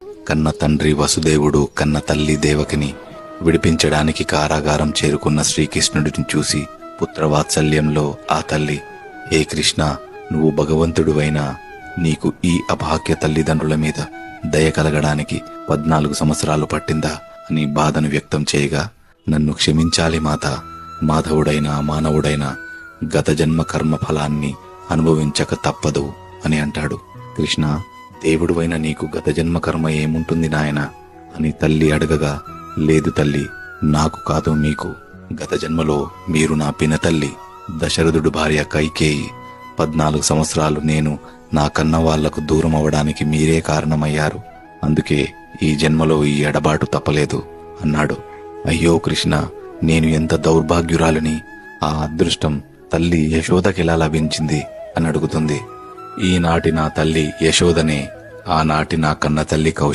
కన్న తండ్రి వసుదేవుడు కన్న తల్లి దేవకిని విడిపించడానికి కారాగారం చేరుకున్న శ్రీకృష్ణుడిని చూసి పుత్రవాత్సల్యంలో ఆ తల్లి ఏ కృష్ణ నువ్వు భగవంతుడువైనా నీకు ఈ అభాగ్య తల్లిదండ్రుల మీద దయ కలగడానికి పద్నాలుగు సంవత్సరాలు పట్టిందా? అని బాధను వ్యక్తం చేయగా నన్ను క్షమించాలి మాత మాధవుడైనా మానవుడైనా గత జన్మ కర్మ ఫలాన్ని అనుభవించక తప్పదు అని అంటాడు. కృష్ణ దేవుడువైన నీకు గత జన్మ కర్మ ఏముంటుంది నాయన? అని తల్లి అడగగా లేదు తల్లి నాకు కాదు మీకు. గత జన్మలో మీరు నా పినతల్లి దశరథుడు భార్య కైకేయి. పద్నాలుగు సంవత్సరాలు నేను నా కన్న వాళ్ళకు దూరం అవడానికి మీరే కారణమయ్యారు. అందుకే ఈ జన్మలో ఈ ఎడబాటు తప్పలేదు అన్నాడు. అయ్యో కృష్ణ నేను ఎంత దౌర్భాగ్యురాలని? ఆ అదృష్టం తల్లి యశోదకెలా లభించింది? అని అడుగుతుంది. ఈనాటి నా తల్లి యశోదనే. ఆనాటి నా కన్న తల్లి కౌశ